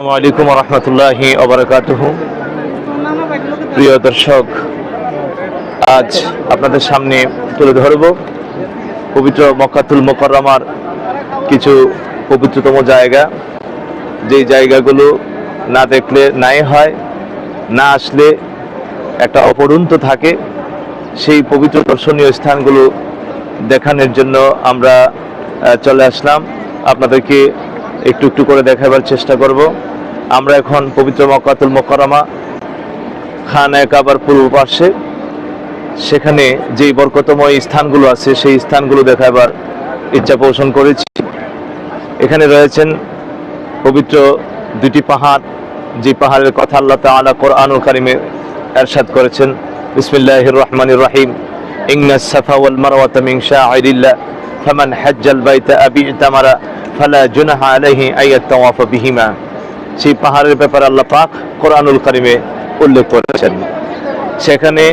আসসালামু আলাইকুম রহমতুল্লাহি অবরাকাতুহ প্রিয় দর্শক, আজ আপনাদের সামনে তুলে ধরব পবিত্র মক্কাতুল মোকররমার কিছু পবিত্রতম জায়গা। যেই জায়গাগুলো না দেখলে নাই হয়, না আসলে একটা অপরন্ত থাকে, সেই পবিত্র দর্শনীয় স্থানগুলো দেখানোর জন্য আমরা চলে আসলাম। আপনাদেরকে একটু একটু করে দেখাবার চেষ্টা করব। আমরা এখন পবিত্র মক্কাতুল মোকরমা খান কাবার পূর্ব পার্শ্বে সেখানে যেই বরকতময় স্থানগুলো আছে, সেই স্থানগুলো দেখাবার ইচ্ছা পোষণ করেছি। এখানে রয়েছেন পবিত্র দুটি পাহাড়। যে পাহাড়ের কথা আল্লাহ তাআলা কোরআনুল কারিমে এরশাদ করেছেন, বিসমিল্লাহির রহমানির রহিম। ইন্না সাফা ওয়াল মারওয়াতা মিন শাআইরিল্লাহ, ফামান হাজ্জাল বাইতা আবি ইতামারা। ফালা জুনাহা আলাইহি আইয়াত তাওয়াফা বিহিমা সেই পাহাড়ের ব্যাপারে আল্লাহ পাক কোরআনুল কারিমে উল্লেখ করেছেন। সেখানে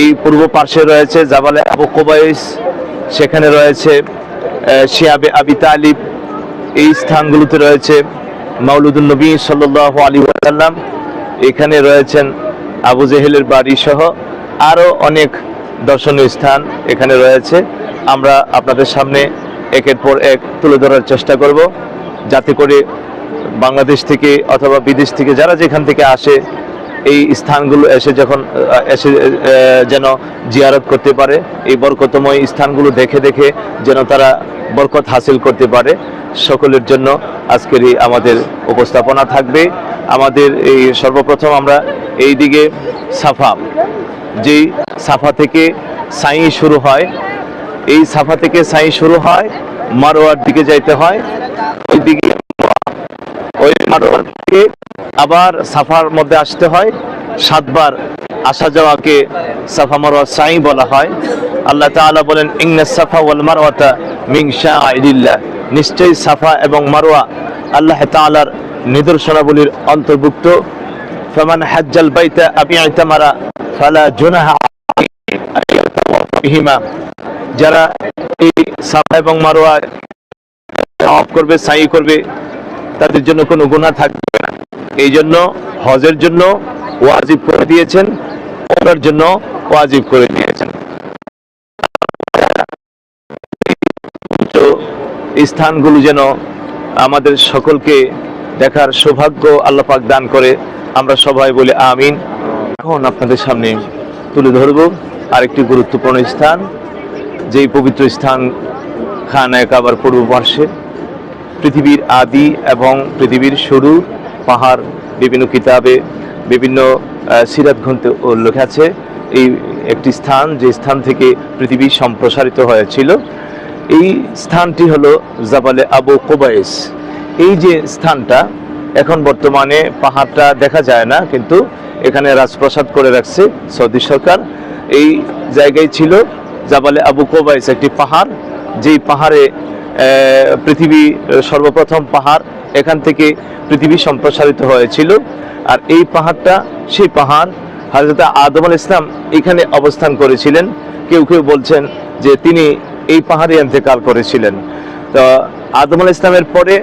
এই পূর্ব পার্শ্বে রয়েছে জাবালে আবু কোবাইস, সেখানে রয়েছে শিয়াবে আবি তালিব, এই স্থানগুলোতে রয়েছে মাউলুদুল নবী সাল্লাহ আলী ওয়াসাল্লাম, এখানে রয়েছেন আবু জেহেলের বাড়ি সহ আরও অনেক দর্শনীয় স্থান এখানে রয়েছে। আমরা আপনাদের সামনে একের পর এক তুলে ধরার চেষ্টা করব। যাতে করে বাংলাদেশ থেকে অথবা বিদেশ থেকে যারা যেখান থেকে আসে, এই স্থানগুলো এসে যখন এসে যেন জিয়ারত করতে পারে, এই বরকতময় স্থানগুলো দেখে দেখে যেন তারা বরকত হাসিল করতে পারে, সকলের জন্য আজকের এই আমাদের উপস্থাপনা থাকবে। আমাদের এই সর্বপ্রথম আমরা এই দিকে সাফা, যেই সাফা থেকে সাই শুরু হয় এই সাফা থেকে সাই শুরু হয়, মারোয়ার দিকে যাইতে হয়। ওই দিকে ওই মারোয়ার থেকে আবার সাফার মধ্যে আসতে হয়। সাতবার আসা যাওয়াকে সাফা মারোয়া সাই বলা হয়। আল্লাহ তাআলা বলেন, ইন্না সাফা ওয়াল মারওয়াতা মিন শাআইরিল্লাহ নিশ্চয়ই সাফা এবং মারওয়া আল্লাহ তাআলার নিদর্শনাবলীর অন্তর্ভুক্ত। ফামান হাজ্জাল বাইতা আবি ইতামারা ফালা জুনাহা যারা এই সাফা এবং মারোয়া অফ করবে সাই করবে, তাদের জন্য কোনো গুণা থাকবে না। এই জন্য হজের জন্য ওয়াজিব করে দিয়েছেন ওনার জন্য ওয়াজিব করে দিয়েছেন। স্থানগুলো যেন আমাদের সকলকে দেখার সৌভাগ্য আল্লাহ পাক দান করে, আমরা সবাই বলে আমিন। এখন আপনাদের সামনে তুলে ধরব আরেকটি গুরুত্বপূর্ণ স্থান। যেই পবিত্র স্থান খানায় কাবার পূর্ব পার্শ্বে পৃথিবীর আদি এবং পৃথিবীর সরু পাহাড়, বিভিন্ন কিতাবে, বিভিন্ন সিরাত গ্রন্থে উল্লেখ আছে। এই একটি স্থান, যে স্থান থেকে পৃথিবী সম্প্রসারিত হয়েছিল, এই স্থানটি হলো জাবালে আবু কোবাইস। এই যে স্থানটা, এখন বর্তমানে পাহাড়টা দেখা যায় না, কিন্তু এখানে রাজপ্রসাদ করে রাখছে সৌদি সরকার। এই জায়গায় ছিল জাবালে আবু কোবাইস একটি পাহাড়, যেই পাহাড়ে পৃথিবী সর্বপ্রথম পাহাড় এখান থেকে পৃথিবী সম্প্রসারিত হয়েছিল। আর এই পাহাড়টা, সেই পাহাড় হাজরত আদম আল ইসলাম এখানে অবস্থান করেছিলেন। কেউ কেউ বলছেন যে তিনি এই পাহাড়ে ইন্তেকাল করেছিলেন। তো আদম আল ইসলামের পরে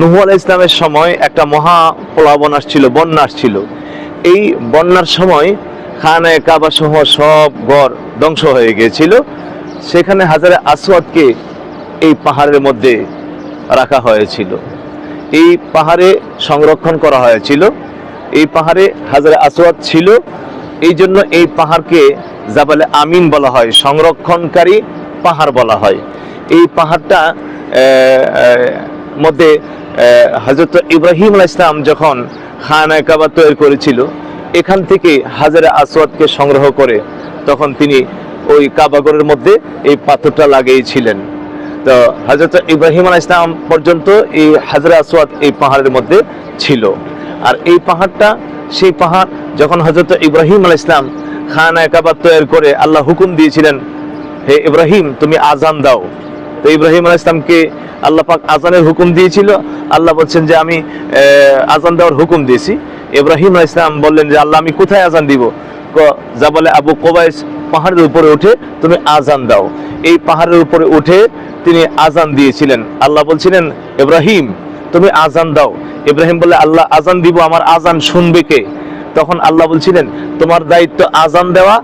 নুহু আল ইসলামের সময় একটা মহা প্লাবন আসছিল, বন্যা আসছিল। এই বন্যার সময় খানায় কাবা সহ সব ঘর ধ্বংস হয়ে গিয়েছিল। সেখানে হাজারে আসওয়াদকে এই পাহাড়ের মধ্যে রাখা হয়েছিল। এই পাহাড়ে সংরক্ষণ করা হয়েছিল। এই পাহাড়ে হাজারে আসওয়াদ ছিল। এই জন্য এই পাহাড়কে জাবালে আমিন বলা হয়, সংরক্ষণকারী পাহাড় বলা হয়। এই পাহাড়টা মধ্যে হজরত ইব্রাহিম আলাইহিস ইসলাম যখন খানায় কাবা তৈরি করেছিল এখান থেকে হাজারে আসওয়াদকে সংগ্রহ করে তখন তিনি ওই কাবাগরের মধ্যে এই পাথরটা লাগিয়েছিলেন। তো হজরত ইব্রাহিম আলাহ ইসলাম পর্যন্ত এই হাজরা আসওয়াদ এই পাহাড়ের মধ্যে ছিল। আর এই পাহাড়টা, সেই পাহাড় যখন হজরত ইব্রাহিম আলাহ ইসলাম খান একাবাদ তৈরি করে আল্লাহ হুকুম দিয়েছিলেন, হে ইব্রাহিম, তুমি আজান দাও। তো ইব্রাহিম আলাহ ইসলামকে আল্লাহ পাক আজানের হুকুম দিয়েছিল। আল্লাহ বলছেন যে, আমি আজান দেওয়ার হুকুম দিয়েছি। ইব্রাহিম ইসলাম বললেন যে, আল্লাহ, আমি কোথায় আজান দিব? যা বলে আবু কোবাইস পাহাড়ের উপরে উঠে তুমি আজান দাও। এই পাহাড়ের উপরে উঠে তিনি আজান দিয়েছিলেন। আল্লাহ বলছিলেন, ইব্রাহিম, তুমি আজান দাও। ইব্রাহিম বলে আল্লাহ আজান দিব, আমার আজান শুনবে কে? তখন আল্লাহ বলছিলেন, তোমার দায়িত্ব আজান দেওয়া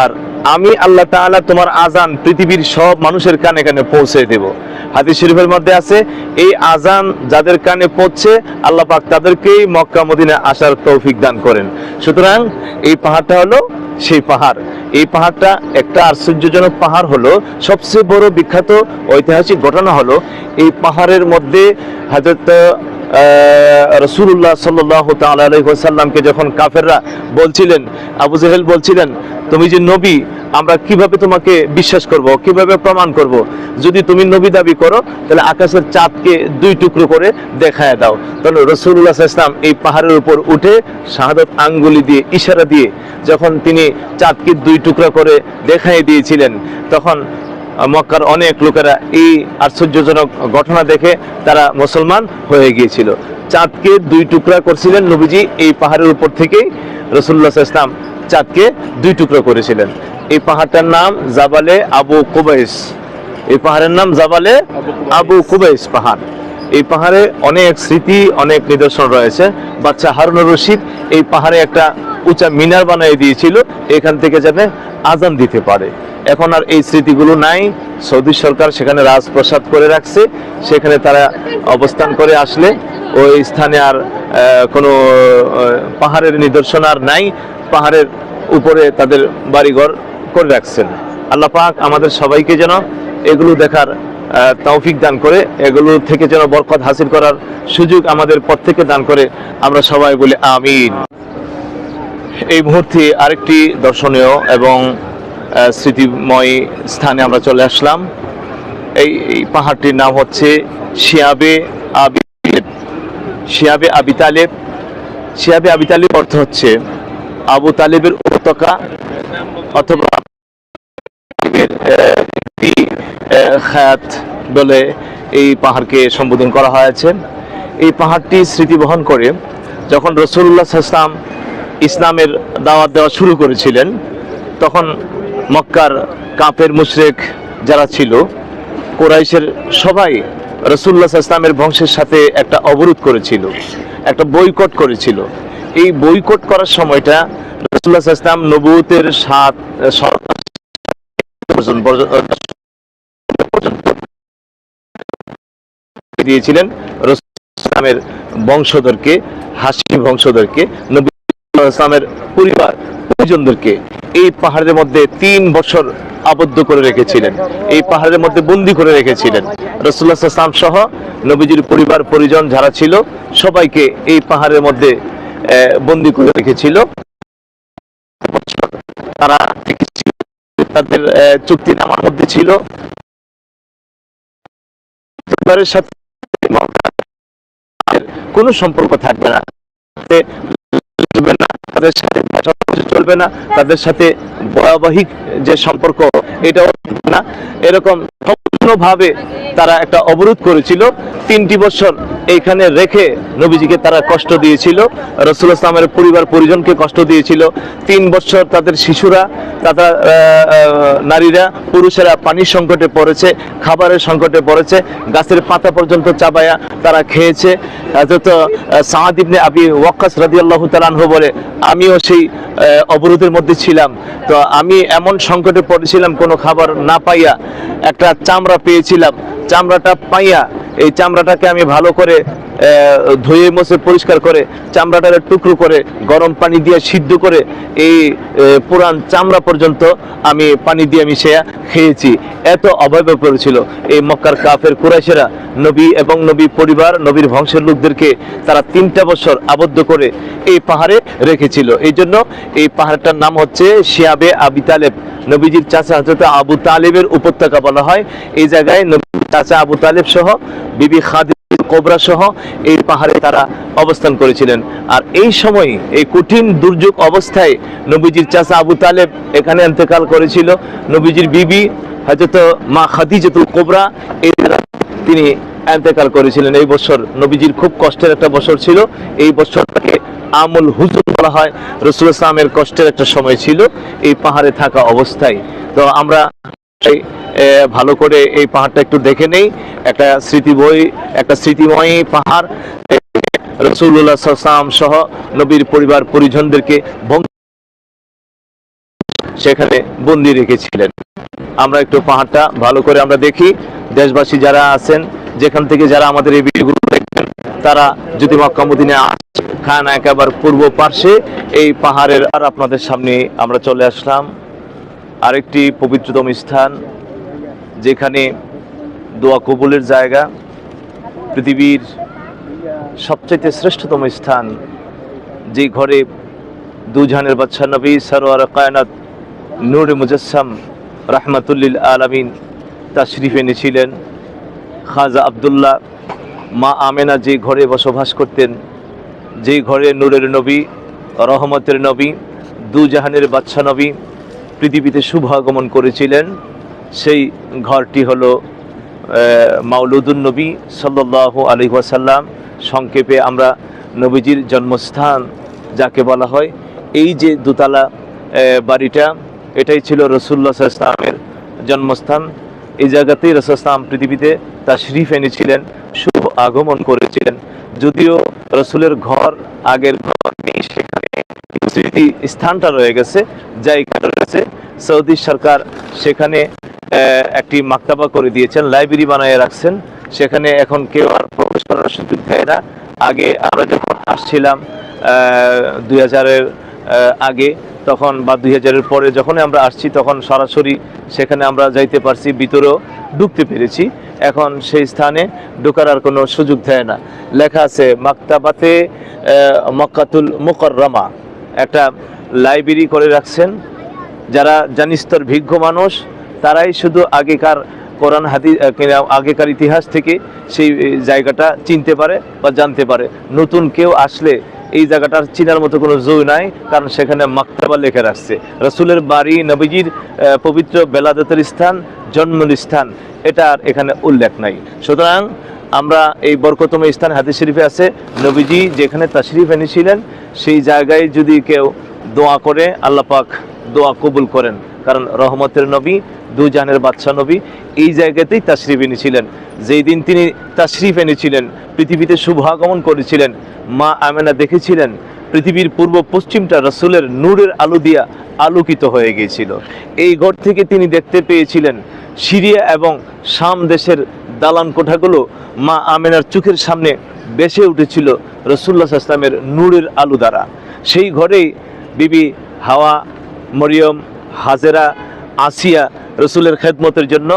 আর আমি আল্লাহ তাআলা তোমার আজান পৃথিবীর সব মানুষের কানে কানে পৌঁছে দেব। হাদিস শরীফের মধ্যে আছে, এই আজান যাদের কানে পৌঁছে আল্লাহ পাক তাদেরকেই মক্কা মদিনা আসার তৌফিক দান করেন। সুতরাং এই পাহাড়টা হলো সেই পাহাড়। এই পাহাড়টা একটা আশ্চর্যজনক পাহাড় হলো, সবচেয়ে বড় বিখ্যাত ঐতিহাসিক ঘটনা হলো, এই পাহাড়ের মধ্যে হাজরত রসুল্লাহ সাল্লাহ তাল্লামকে যখন কাফেররা বলছিলেন, আবু জেহেল বলছিলেন তুমি যে নবী, আমরা কীভাবে তোমাকে বিশ্বাস করব, কীভাবে প্রমাণ করব? যদি তুমি নবী দাবি করো, তাহলে আকাশের চাঁদকে দুই টুকরো করে দেখায় দাও। তাহলে রসুল্লাহ ইসলাম এই পাহাড়ের উপর উঠে শাহাদত আঙ্গুলি দিয়ে ইশারা দিয়ে যখন তিনি চাঁদকে দুই টুকরা করে দেখাই দিয়েছিলেন, তখন মক্কার অনেক লোকেরা এই আশ্চর্যজনক ঘটনা দেখে তারা মুসলমান হয়ে গিয়েছিল। চাঁদকে দুই টুকরা করছিলেন নবীজি এই পাহাড়ের উপর থেকেই। রসুল্লাহ ইসলাম চাঁদকে দুই টুকরো করেছিলেন। এই পাহাড়টার নাম জাবালে আবু কুবাইস এই পাহাড়ের নাম জাবালে আবু কুবাইস পাহাড়। এই পাহাড়ে অনেক স্মৃতি, অনেক নিদর্শন রয়েছে। বাচ্চা হারুনুর রশিদ এই পাহাড়ে একটা উঁচা মিনার বানিয়ে দিয়েছিল, এখান থেকে যাতে আজান দিতে পারে। এখন আর এই স্মৃতিগুলো নাই। সৌদি সরকার সেখানে রাজপ্রসাদ করে রাখছে। সেখানে তারা অবস্থান করে আসলে। ওই স্থানে আর কোনো পাহাড়ের নিদর্শন আর নাই। পাহাড়ের উপরে তাদের বাড়িঘর করে রাখছেন। আল্লাহ পাক আমাদের সবাইকে যেন এগুলো দেখার তৌফিক দান করে, এগুলো থেকে যেন বরকত হাসিল করার সুযোগ আমাদের প্রত্যেকে দান করে, আমরা সবাই বলি আমিন। এই মুহূর্তে আরেকটি দর্শনীয় এবং স্মৃতিময় স্থানে আমরা চলে আসলাম। এই পাহাড়টির নাম হচ্ছে শিয়াবে আবি শিয়াবে আবি তালেব। শিয়াবে আবি তালেব অর্থ হচ্ছে আবু তালিবের উপত্যকা অথবা খায়াত বলে এই পাহাড়কে সম্বোধন করা হয়েছে। এই পাহাড়টি স্মৃতি বহন করে যখন রসুল্লাহ ইসলাম ইসলামের দাওয়াত দেওয়া শুরু করেছিলেন, তখন মক্কার কাপের মুশরেক যারা ছিল, কোরাইশের সবাই রসুল্লাহ ইসলামের বংশের সাথে একটা অবরোধ করেছিল, একটা বৈকট করেছিল। এই বৈকট করার সময়টা রসুল্লাহ ইসলাম নবুতের সাত দিয়েছিলেন। ইসলামের বংশধরকে, হাসি বংশধরকে নবী ইসলামের পরিবার, পরিজনদেরকে এই পাহাড়ের মধ্যে তিন বছর আবদ্ধ করে রেখেছিলেন। এই পাহাড়ের মধ্যে বন্দি করে রেখেছিলেন। রসুল্লাহ ইসলাম সহ নবীজির পরিবার, পরিজন যারা ছিল, সবাইকে এই পাহাড়ের মধ্যে বন্দি করে রেখেছিল। তারা তাদের আহ, চুক্তিনামার মধ্যে ছিল। কোনো সম্পর্ক থাকবে না। তাদের সাথে চলবে না তাদের সাথে বৈবাহিক যে সম্পর্ক এটাও না। এরকম সম্পূর্ণভাবে তারা একটা অবরোধ করেছিল। তিনটি বছর এইখানে রেখে নবীজিকে তারা কষ্ট দিয়েছিল। রসুল ইসলামের পরিবার পরিজনকে কষ্ট দিয়েছিল। তিন বছর তাদের শিশুরা আহ, নারীরা পুরুষেরা পানির সংকটে পড়েছে খাবারের সংকটে পড়েছে গাছের পাতা পর্যন্ত চাবায়া তারা খেয়েছে। হযরত সাহাদ ইবনে আবি ওয়াক্কাস রাদিয়াল্লাহু তাআলা আনহু বলে আমিও সেই অবরোধের মধ্যে ছিলাম। তো আমি এমন সংকটে পড়েছিলাম কোনো খাবার না পাইয়া একটা চামড়া পেয়েছিলাম, চামড়াটা পাইয়া, এই চামড়াটাকে আমি ভালো করে ধুয়ে মুছে পরিষ্কার করে, চামড়াটার টুকরো করে, গরম পানি দিয়ে সিদ্ধ করে, এই পুরান চামড়া পর্যন্ত আমি পানি দিয়ে মিশিয়ে খেয়েছি। এত অবয়ব করেছিল এই মক্কার কাফের কুরাইশেরা, নবী এবং নবী পরিবার, নবীর বংশের লোকদেরকে তারা তিনটা বছর আবদ্ধ করে এই পাহাড়ে রেখেছিল। এই জন্য এই পাহাড়টার নাম হচ্ছে শিয়াবে আবি তালেব। নবীজির চাচা হজরত আবু তালেবের উপত্যকা বলা হয়। এই জায়গায় চাচা আবু তালেব সহ, বিবি খাদি কোবরা সহ এই পাহাড়ে তারা অবস্থান করেছিলেন। আর এই সময় এই কঠিন দুর্যোগ অবস্থায় নবীজির চাচা আবু তালেব এখানে ইন্তেকাল করেছিল। নবীজির বিবি হয়তো মা খাদিজাতুল কোবরা, এই তিনি ইন্তেকাল করেছিলেন। এই বছর নবীজির খুব কষ্টের একটা বছর ছিল। এই বছরটাকে আমুল হুজুর বলা হয়। রসুল ইসলামের কষ্টের একটা সময় ছিল এই পাহাড়ে থাকা অবস্থায়। তো আমরা ভালো করে এই পাহাড়টা একটু দেখে নেই। একটা স্মৃতি বই একটা স্মৃতিময় পাহাড়। রসুল্লাহ সহ নবীর পরিবার পরিজনদেরকে সেখানে বন্দি রেখেছিলেন। আমরা একটু পাহাড়টা ভালো করে আমরা দেখি। দেশবাসী যারা আছেন যেখান থেকে যারা আমাদের এই ভিডিওগুলো দেখবেন, তারা যদি মক্কা মদিনে খান একেবারে পূর্ব পার্শ্বে, এই পাহাড়ের আর আপনাদের সামনে আমরা চলে আসলাম। আরেকটি পবিত্রতম স্থান, যেখানে দোয়া কবুলের জায়গা। পৃথিবীর সবচাইতে শ্রেষ্ঠতম স্থান, যে ঘরে দুজাহানের বাচ্চা নবী সরোয়ার কায়নাত নূর মুজাসসাম রাহমাতুল্লিল আলামিন তাশরিফ এনেছিলেন। খাজা আবদুল্লাহ, মা আমেনা যে ঘরে বসবাস করতেন, যে ঘরে নূরের নবী, রহমতের নবী, দুজাহানের বাচ্চা নবী পৃথিবীতে শুভ আগমন করেছিলেন, সেই ঘরটি হলো মাউলুদুন নবী সাল্লাহ আলী ওয়াসাল্লাম। সংক্ষেপে আমরা নবীজির জন্মস্থান যাকে বলা হয়, এই যে দোতলা বাড়িটা, এটাই ছিল রসুল্লাহ ইসলামের জন্মস্থান। এই জায়গাতেই রসুলাম পৃথিবীতে তাশরিফ এনেছিলেন, শুভ আগমন করেছিলেন। যদিও রসুলের ঘর, আগের ঘর নেই সেখানে স্মৃতি স্থানটা রয়ে গেছে, জায়গাটা রয়েছে। সৌদি সরকার সেখানে একটি মাক্তাবা করে দিয়েছেন, লাইব্রেরি বানিয়ে রাখছেন। সেখানে এখন কেউ আর প্রবেশ করার সুযোগ দেয় না। আগে আমরা যখন আসছিলাম দুই হাজারের আগে তখন বা দুই হাজারের পরে যখন আমরা আসছি, তখন সরাসরি সেখানে আমরা যাইতে পারছি, ভিতরেও ঢুকতে পেরেছি। এখন সেই স্থানে ঢোকার আর কোনো সুযোগ দেয় না। লেখা আছে, মাক্তাবাতে মক্কাতুল মুকররমা। একটা লাইব্রেরি করে রাখছেন। যারা জানিস্তর ভিজ্ঞ মানুষ, তারাই শুধু আগেকার কোরআন কিনা- আগেকার ইতিহাস থেকে সেই জায়গাটা চিনতে পারে বা জানতে পারে। নতুন কেউ আসলে এই জায়গাটার চিনার মতো কোনো জো নাই, কারণ সেখানে মাক্তাবা লেখা রাখছে। রসুলের বাড়ি, নবীজির পবিত্র বেলাদতের স্থান জন্মের স্থান এটার এখানে উল্লেখ নাই। সুতরাং আমরা এই বরকতম স্থান হাদিস শরীফে আছে। নবীজি যেখানে তাশরিফ এনেছিলেন, সেই জায়গায় যদি কেউ দোয়া করে আল্লাপাক দোয়া কবুল করেন। কারণ রহমতের নবী দুজানের বাদশাহ নবী, এই জায়গাতেই তাশরিফ এনেছিলেন। যেই দিন তিনি তাশরিফ এনেছিলেন, পৃথিবীতে শুভ আগমন করেছিলেন, মা আমেনা দেখেছিলেন, পৃথিবীর পূর্ব পশ্চিমটা রসুলের নূরের আলো দিয়া আলোকিত হয়ে গিয়েছিল। এই ঘর থেকে তিনি দেখতে পেয়েছিলেন, সিরিয়া এবং শাম দেশের দালান কোঠাগুলো মা আমেনার চোখের সামনে বেসে উঠেছিল রসুল্লাহ ইসলামের নূরের আলো দ্বারা। সেই ঘরেই বিবি হাওয়া মরিয়ম হাজেরা আসিয়া রসুলের খেদমতের জন্য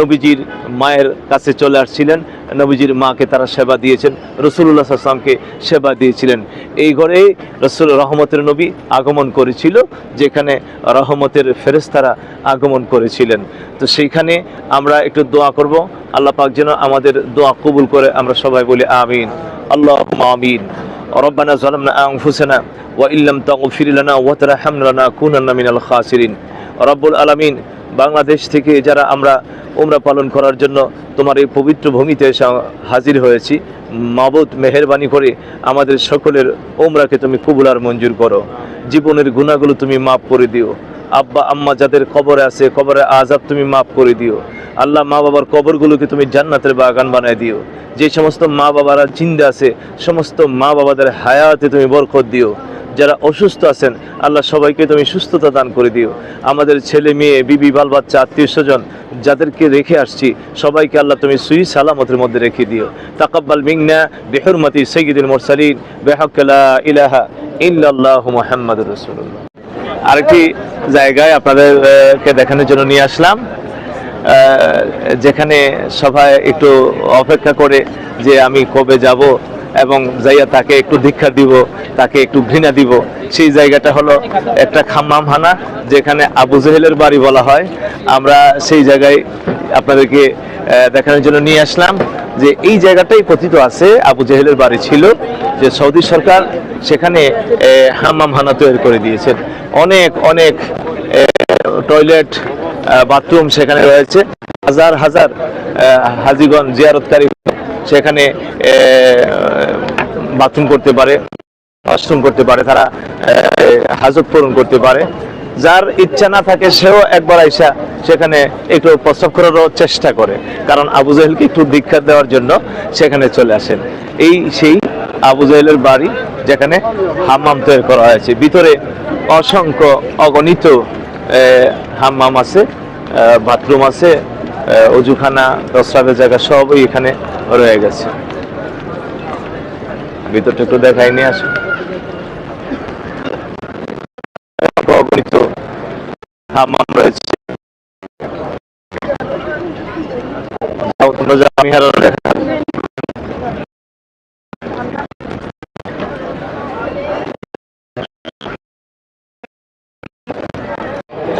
নবীজির মায়ের কাছে চলে আসছিলেন। নবীজির মাকে তারা সেবা দিয়েছেন। রসুল্লাহ আসলামকে সেবা দিয়েছিলেন। এই ঘরে রসুল রহমতের নবী আগমন করেছিল, যেখানে রহমতের ফেরেস্তারা আগমন করেছিলেন। তো সেইখানে আমরা একটু দোয়া করব। আল্লাহ পাক যেন আমাদের দোয়া কবুল করে আমরা সবাই বলি আমিন। আল্লাহ আমিন। ربنا ظلمنا أنفسنا وإن لم تغفر لنا وترحمنا لنكونن من الخاسرين রব্বুল আলামিন বাংলাদেশ থেকে যারা আমরা উমরা পালন করার জন্য তোমার এই পবিত্র ভূমিতে এসে হাজির হয়েছি মাবুদ মেহেরবানি করে আমাদের সকলের উমরাকে তুমি কবুল আর মঞ্জুর করো জীবনের গুণাগুলো তুমি মাফ করে দিও আব্বা আম্মা যাদের কবরে আছে কবরে আজাব তুমি মাফ করে দিও আল্লাহ মা বাবার কবরগুলোকে তুমি জান্নাতের বাগান বানায় দিও যে সমস্ত মা বাবারা জিন্দা আছে, সমস্ত মা বাবাদের হায়াতে তুমি বরকত দিও। যারা অসুস্থ আছেন, আল্লাহ সবাইকে তুমি সুস্থতা দান করে দিও। আমাদের ছেলে, মেয়ে, বিবি, বাল বাচ্চা, আত্মীয় স্বজন, যাদেরকে রেখে আসছি, সবাইকে আল্লাহ তুমি সুই সালামতের মধ্যে রেখে দিও। তাকাব্বাল মিংনা বেহরমতি সৈয়দুল মুরসালিন বেহকলা ইলাহা ইল্লাল্লাহু মুহাম্মাদুর রাসূলুল্লাহ। আরেকটি জায়গায় আপনাদেরকে দেখানোর জন্য নিয়ে আসলাম। যেখানে সবাই একটু অপেক্ষা করে যে আমি কবে যাব এবং যাইয়া তাকে একটু দীক্ষা দিব, তাকে একটু ঘৃণা দিব। সেই জায়গাটা হলো একটা খাম্মামহানা, যেখানে আবু জেহেলের বাড়ি বলা হয়। আমরা সেই জায়গায় আপনাদেরকে দেখানোর জন্য নিয়ে আসলাম যে এই জায়গাটাই কথিত আছে, আবু জেহেলের বাড়ি ছিল, যে সৌদি সরকার সেখানে হাম্মামহানা তৈরি করে দিয়েছেন। অনেক অনেক টয়লেট বাথরুম সেখানে রয়েছে। হাজার হাজার হাজিগণ জিয়ারতকারী সেখানে বাথরুম করতে পারে, ওয়াশরুম করতে পারে, তারা হাজত পূরণ করতে পারে। যার ইচ্ছা না থাকে সেও একবার আইসা সেখানে একটু প্রস্তাব করারও চেষ্টা করে। কারণ আবু জাহেলকে একটু দীক্ষা দেওয়ার জন্য সেখানে চলে আসেন। এই সেই আবু জাহেলের বাড়ি যেখানে হাম্মাম তৈরি করা হয়েছে। ভিতরে অসংখ্য অগণিত হাম্মাম আছে বাথরুম আছে অজুখানা, প্রস্রাবের জায়গা সবই এখানে রয়ে গেছে। ভিতরটা একটু দেখাই নিয়ে আসো। অগণিত হাম্মাম রয়েছে।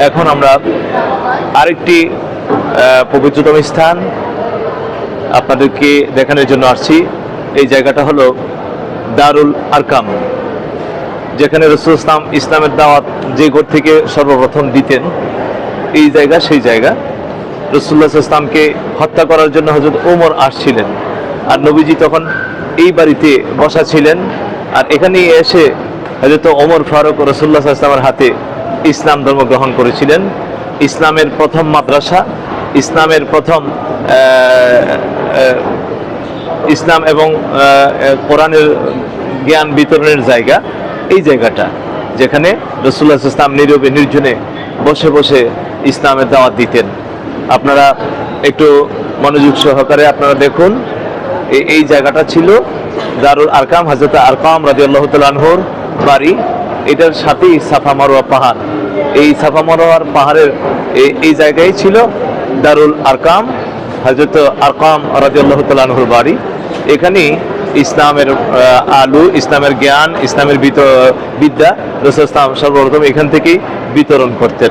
এখন আমরা আরেকটি পবিত্রতম স্থান আপনাদেরকে দেখানোর জন্য আসছি। এই জায়গাটা হলো দারুল আরকাম, যেখানে রসুল ইসলাম ইসলামের দাওয়াত যে ঘর থেকে সর্বপ্রথম দিতেন, এই জায়গা সেই জায়গা। রসুল্লাহ ইসলামকে হত্যা করার জন্য হজরত ওমর আসছিলেন। আর নবীজি তখন এই বাড়িতে বসা ছিলেন। আর এখানে এসে হজরত ওমর ফারুক রসুল্লাহ ইসলামের হাতে ইসলাম ধর্ম গ্রহণ করেছিলেন। ইসলামের প্রথম মাদ্রাসা, ইসলামের প্রথম ইসলাম এবং কোরআনের জ্ঞান বিতরণের জায়গা। এই জায়গাটা যেখানে রসুল্লাহ ইসলাম নীরবে নির্জনে বসে বসে ইসলামের দাওয়াত দিতেন। আপনারা একটু মনোযোগ সহকারে আপনারা দেখুন এই- এই জায়গাটা ছিল দারুল আরকাম হাজরত আরকাম রাজি আল্লাহ তালহর বাড়ি। এটার সাথেই সাফা মারোয়া পাহাড়। এই সাফা মারোয়ার পাহাড়ের এই- জায়গায় ছিল দারুল আরকাম হজরত আরকাম রাজি আল্লাহ বাড়ি। এখানেই ইসলামের আলু, ইসলামের জ্ঞান, ইসলামের বিদ্যা, রসুল ইসলাম সর্বপ্রথম এখান থেকেই বিতরণ করতেন।